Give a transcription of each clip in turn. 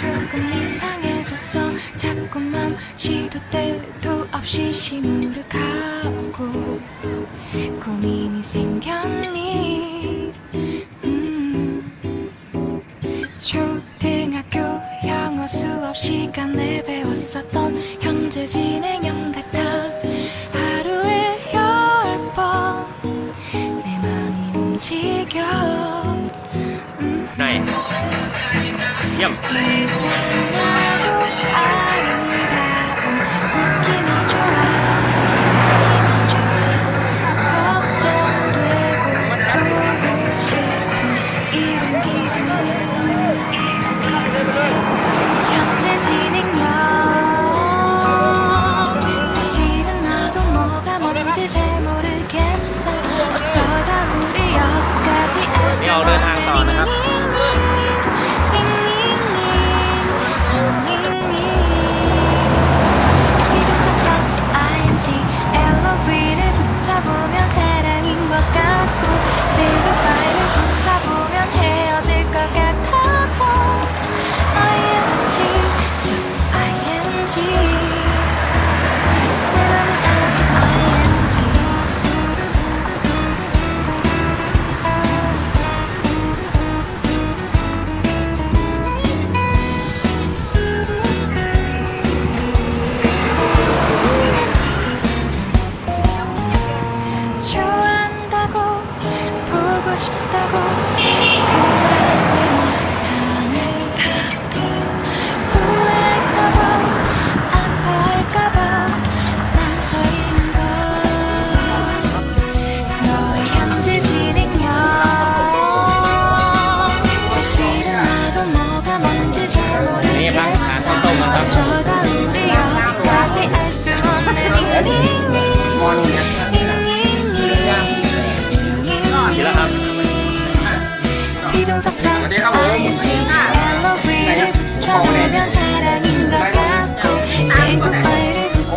조금 이상해졌어. 자꾸만 시도 때도 없이 시무룩하고 고민이 생겼니? 음. 초등학교 영어 수업 시간에 배웠었던 형제지. Yum.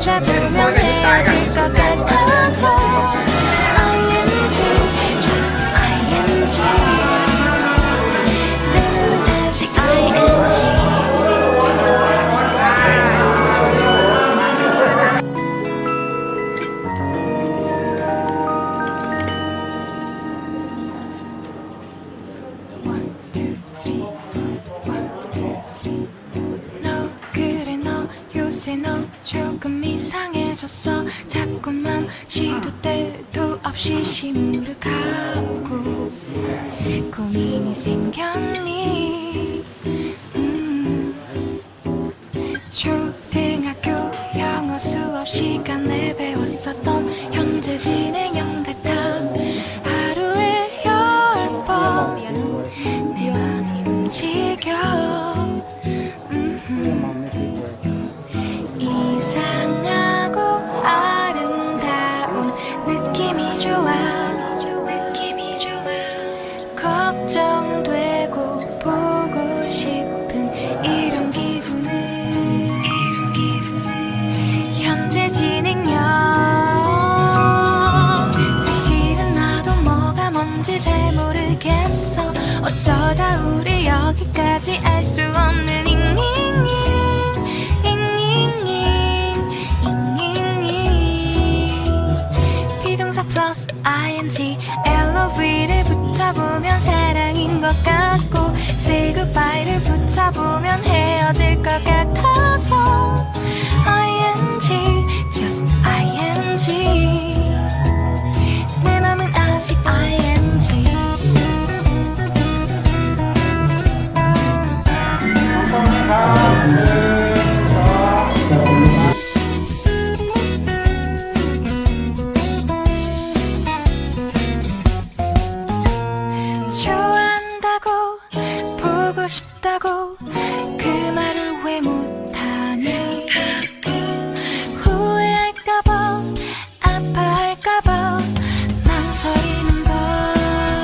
잡으면 내가 죽을 것 같아 넌 조금 이상해졌어 자꾸만 시도 때도 없이 시무룩하고 고민이 생겼니 음. 초등학교 영어 수업 시간에 배웠었던 왠지 엘로위를 붙여보면 사랑인 것 같고 Say goodbye를 붙여보면 헤어질 것 같아서